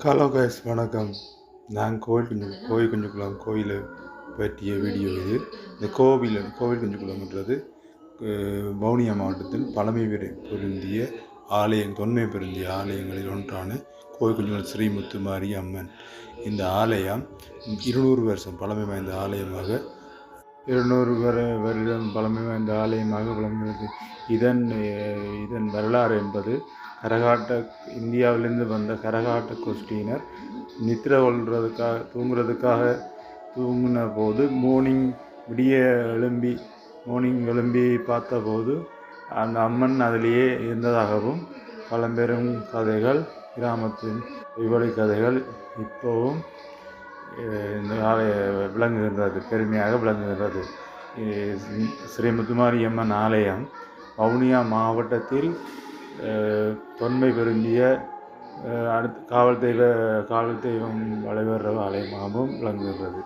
Hello guys வணக்கம். நான் கோவில் குஞ்சு கோவில் குஞ்சுக்குளம் கோயிலை பற்றிய வீடியோ இது. இந்த கோவில் கோவில் குஞ்சுக்குளம்ன்றது அஹ், வவுனியா மாவட்டத்தில் பழமை பெரு பொருந்திய ஆலயம் தொன்மை பொருந்திய ஆலயங்களில் ஒன்றான கோவில் குஞ்சுக்குளம் ஸ்ரீமுத்து மாரி அம்மன் இந்த ஆலயம் இருநூறு வருஷம் பழமை வாய்ந்த ஆலயமாக இருநூறு வருடம் பழமை வாய்ந்த ஆலயமாக விளங்குகிறது. இதன் இதன் வரலாறு என்பது கரகாட்ட இந்தியாவிலிருந்து வந்த கரகாட்ட கோஷ்டியினர் நித்திர கொள்றதுக்காக தூங்குறதுக்காக தூங்கின போது மார்னிங் விடிய எழும்பி மார்னிங் எழும்பி பார்த்தபோது அந்த அம்மன் அதிலேயே இருந்ததாகவும் பழம்பெரும் கதைகள் கிராமத்தின் இவ்வளி கதைகள் இப்போவும் இந்த ஆலய விளங்குகின்றது பெருமையாக விளங்குகின்றது. அஹ், ஸ்ரீ ஆலயம் வவுனியா மாவட்டத்தில் தொன்மை பொருந்திய அஹ், அடுத்து காவல் தெய்வ காவல் தெய்வம் வழிபடுற ஆலயமாகவும் விளங்குகிறது